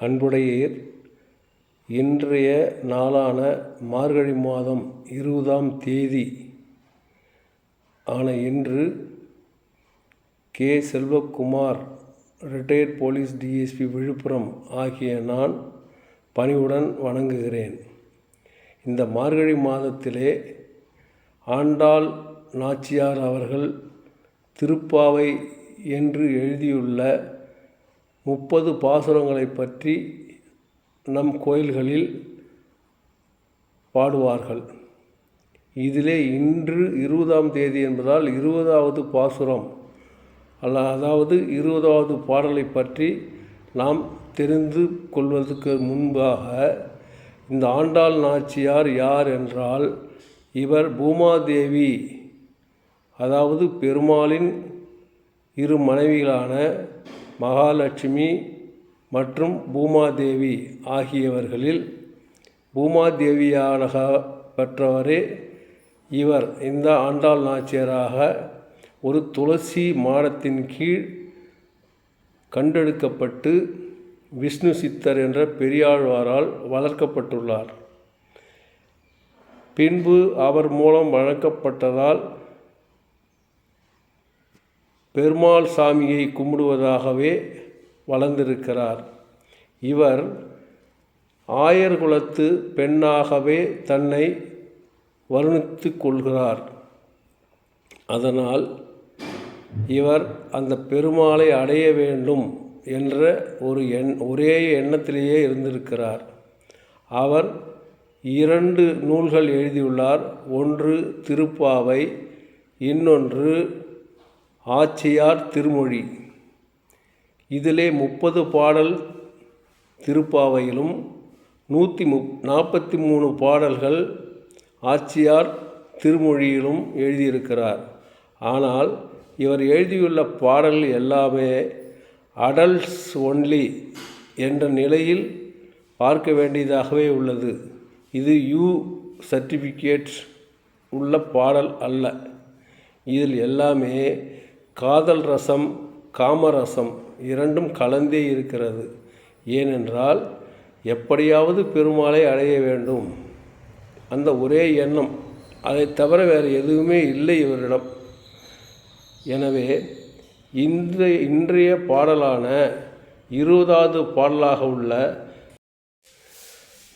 அன்புடையீர் இன்றைய நாளான மார்கழி மாதம் இருபதாம் தேதி ஆன இன்று K. Selvakumar retired police DSP Villupuram ஆகிய நான் பணிவுடன் வணங்குகிறேன். இந்த மார்கழி மாதத்திலே ஆண்டாள் நாச்சியார் அவர்கள் திருப்பாவை என்று எழுதியுள்ள முப்பது பாசுரங்களைப் பற்றி நம் கோயில்களில் பாடுவார்கள். இதிலே இன்று இருபதாம் தேதி என்பதால் இருபதாவது பாசுரம். அல்ல அதாவது இருபதாவது பாடலை பற்றி நாம் தெரிந்து கொள்வதற்கு முன்பாக இந்த ஆண்டாள் நாச்சியார் யார் என்றால் இவர் பூமாதேவி அதாவது பெருமாளின் இரு மனைவிகளான மகாலட்சுமி மற்றும் பூமாதேவி ஆகியவர்களில் பூமாதேவியாக பெற்றவரே இவர். இந்த ஆண்டாள் நாச்சியராக ஒரு துளசி மாடத்தின் கீழ் கண்டெடுக்கப்பட்டு விஷ்ணு சித்தர் என்ற பெரியாழ்வாரால் வளர்க்கப்பட்டுள்ளார். பின்பு அவர் மூலம் வழங்கப்பட்டதால் பெருமாள் சாமியை கும்பிடுவதாகவே வளர்ந்திருக்கிறார். இவர் ஆயர்குலத்து பெண்ணாகவே தன்னை வருணித்து கொள்கிறார். அதனால் இவர் அந்த பெருமாளை அடைய வேண்டும் என்ற ஒரு எண் ஒரே எண்ணத்திலேயே இருந்திருக்கிறார். அவர் இரண்டு நூல்கள் எழுதியுள்ளார். ஒன்று திருப்பாவை இன்னொன்று ஆச்சியார் திருமொழி. இதிலே முப்பது பாடல் திருப்பாவையிலும் நூற்றி முப் நாற்பத்தி மூணு பாடல்கள் ஆச்சியார் திருமொழியிலும் எழுதியிருக்கிறார். ஆனால் இவர் எழுதியுள்ள பாடல் எல்லாமே அடல்ட்ஸ் ஒன்லி என்ற நிலையில் பார்க்க வேண்டியதாகவே உள்ளது. இது யூ சர்டிஃபிகேட் உள்ள பாடல் அல்ல. இதில் எல்லாமே காதல் ரசம் காமரசம் இரண்டும் கலந்தே இருக்கிறது. ஏனென்றால் எப்படியாவது பெருமாளை அடைய வேண்டும். அந்த ஒரே எண்ணம் அதை தவிர வேறு எதுவுமே இல்லை இவரிடம். எனவே இந்த இன்றைய பாடலான இருபதாவது பாடலாக உள்ள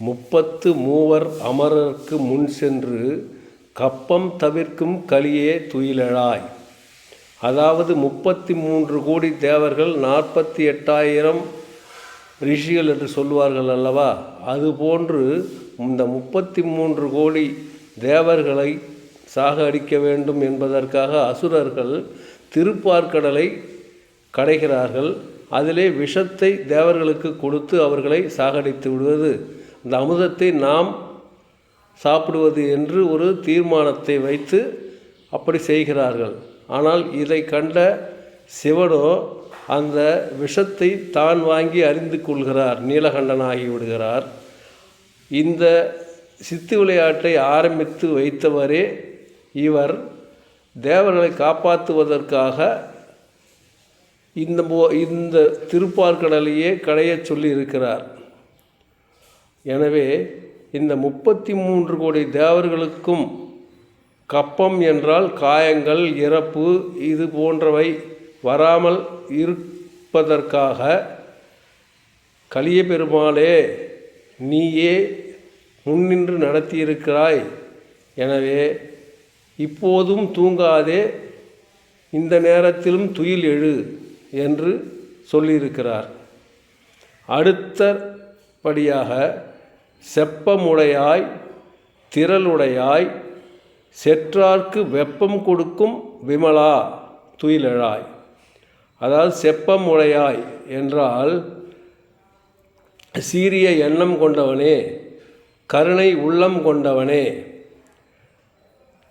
முப்பத்து மூவர் அமரருக்கு முன் சென்று கப்பம் தவிர்க்கும் கலியே துயிலழாய். அதாவது முப்பத்தி மூன்று கோடி தேவர்கள் நாற்பத்தி எட்டாயிரம் ரிஷிகள் என்று சொல்லுவார்கள் அல்லவா? அதுபோன்று இந்த முப்பத்தி மூன்று கோடி தேவர்களை சாக அடிக்க வேண்டும் என்பதற்காக அசுரர்கள் திருப்பார்கடலை கடைகிறார்கள். அதிலே விஷத்தை தேவர்களுக்கு கொடுத்து அவர்களை சாகடித்து விடுவது. இந்த அமுதத்தை நாம் சாப்பிடுவது என்று ஒரு தீர்மானத்தை வைத்து அப்படி செய்கிறார்கள். ஆனால் இதை கண்ட சிவனோ அந்த விஷத்தை தான் வாங்கி அறிந்து கொள்கிறார் நீலகண்டனாகி விடுகிறார். இந்த சித்து விளையாட்டை ஆரம்பித்து வைத்தவரே இவர். தேவர்களை காப்பாற்றுவதற்காக இந்த இந்த திருப்பார்கடலையே கடையச் சொல்லி இருக்கிறார் எனவே இந்த முப்பத்தி மூன்று கோடி தேவர்களுக்கும் கப்பம் என்றால் காயங்கள் இறப்பு இது போன்றவை வராமல் இருப்பதற்காக கலிய பெருமாளே நீயே முன்னின்று நடத்தியிருக்கிறாய். எனவே இப்போதும் தூங்காதே இந்த நேரத்திலும் துயில் எழு என்று சொல்லியிருக்கிறார். அடுத்தபடியாக செப்பமுடையாய் திரளுடையாய் செற்றார்க்கு வெப்பம் கொடுக்கும் விமலா துயிலழாய். அதாவது செப்பம் உடையாய் என்றால் சீரிய எண்ணம் கொண்டவனே கருணை உள்ளம் கொண்டவனே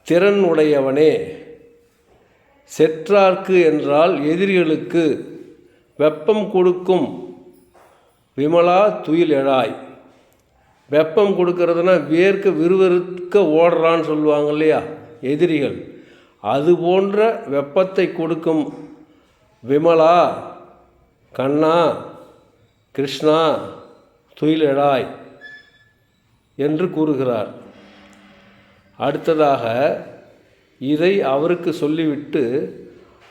திறன் உடையவனே செற்றார்க்கு என்றால் எதிரிகளுக்கு வெப்பம் கொடுக்கும் விமலா துயிலெழாய். வெப்பம் கொடுக்கறதுனா வேர்க்க விறுவிறுக்க ஓடுறான்னு சொல்லுவாங்க இல்லையா? எதிரிகள். அது போன்ற வெப்பத்தை கொடுக்கும் விமலா கண்ணா கிருஷ்ணா துயிலடாய் என்று கூறுகிறார். அடுத்ததாக இதை அவருக்கு சொல்லிவிட்டு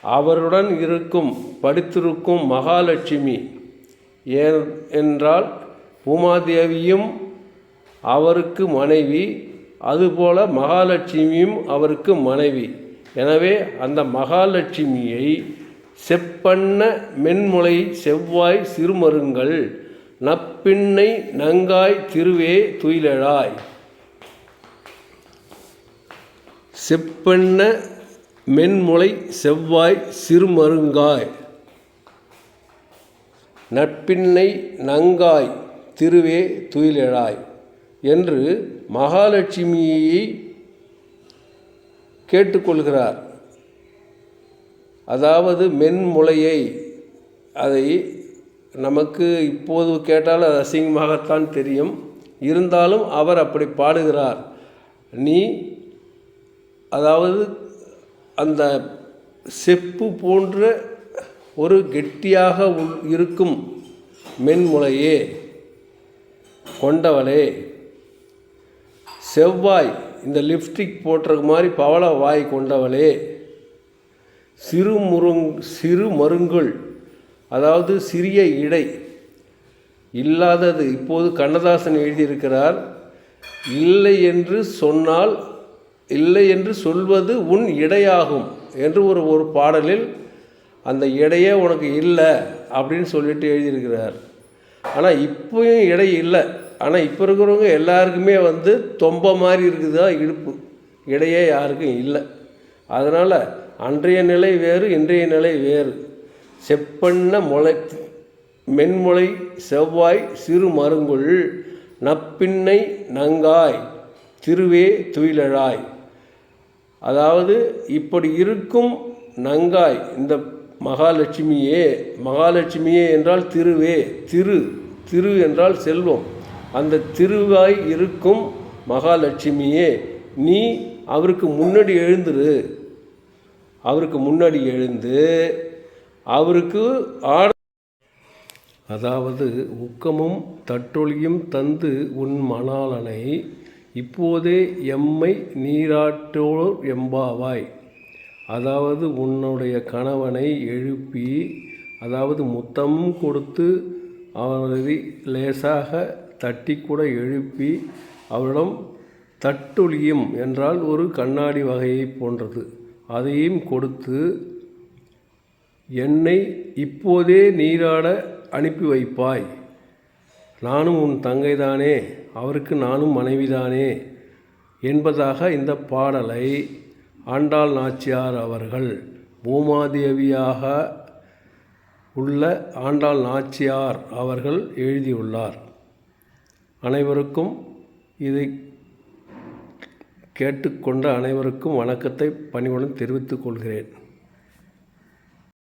அவருடன் இருக்கும் படித்திருக்கும் மகாலட்சுமி ஏன் என்றால் பூமாதேவியும் அவருக்கு மனைவி அதுபோல மகாலட்சுமியும் அவருக்கு மனைவி. எனவே அந்த மகாலட்சுமியை செப்பண்ண மென்முளை செவ்வாய் சிறுமருங்கள் நப்பிண்ணை நங்காய் திருவே துயிலழாய். செப்பெண்ண மென்முளை செவ்வாய் சிறுமருங்காய். நட்பின்னை நங்காய் திருவே துயிலெழாய். என்று மகாலட்சுமியை கேட்டுக்கொள்கிறார். அதாவது மென்முளையை அதை நமக்கு இப்போது கேட்டால் அது அசிங்கமாகத்தான் தெரியும். இருந்தாலும் அவர் அப்படி பாடுகிறார். நீ அதாவது அந்த செப்பு போன்ற ஒரு கெட்டியாக உள் இருக்கும் மென்முளையே கொண்டவளே செவ்வாய் இந்த லிப்ஸ்டிக் போட்டிருக்க மாதிரி பவள வாய் கொண்டவளே. சிறு முருங் சிறு மருங்குள் அதாவது சிறிய இடை இல்லாதது. இப்போது கண்ணதாசன் எழுதியிருக்கிறார் இல்லை என்று சொன்னால் இல்லை என்று சொல்வது உன் இடையாகும் என்று ஒரு ஒரு பாடலில் அந்த இடையே உனக்கு இல்லை அப்படின்னு சொல்லிட்டு எழுதியிருக்கிறார். ஆனால் இப்போயும் இடை இல்லை. ஆனால் இப்போ இருக்கிறவங்க எல்லாருக்குமே வந்து தொம்ப மாதிரி இருக்குதா இடுப்பு. இடையே யாருக்கும் இல்லை. அதனால் அன்றைய நிலை வேறு இன்றைய நிலை வேறு. செப்பண்ண முளை மென்முளை செவ்வாய் சிறு மருங்குள் நப்பின்னை நங்காய் திருவே துயிலழாய். அதாவது இப்படி இருக்கும் நங்காய் இந்த மகாலட்சுமியே மகாலட்சுமியே என்றால் திருவே திரு திரு என்றால் செல்வம். அந்த திருவாய் இருக்கும் மகாலட்சுமியே நீ அவருக்கு முன்னாடி எழுந்துரு. அவருக்கு முன்னாடி எழுந்து அவருக்கு ஆட அதாவது உக்கமும் தட்டொழியும் தந்து உன் மணாளனை இப்போதே எம்மை நீராட்டோர் எம்பாவாய். அதாவது உன்னுடைய கணவனை எழுப்பி அதாவது முத்தம் கொடுத்து அவரை லேசாக தட்டி கூட எழுப்பி அவரிடம் தட்டொழியும் என்றால் ஒரு கண்ணாடி வகையை போன்றது. அதையும் கொடுத்து என்னை இப்போதே நீராட அனுப்பி வைப்பாய். நானும் உன் தங்கைதானே அவருக்கு நானும் மனைவிதானே என்பதாக இந்த பாடலை ஆண்டாள் நாச்சியார் அவர்கள் பூமாதேவியாக உள்ள ஆண்டாள் நாச்சியார் அவர்கள் எழுதியுள்ளார். அனைவருக்கும் இதை கேட்டுக்கொண்ட அனைவருக்கும் வணக்கத்தை பணிவுடன் தெரிவித்துக் கொள்கிறேன்.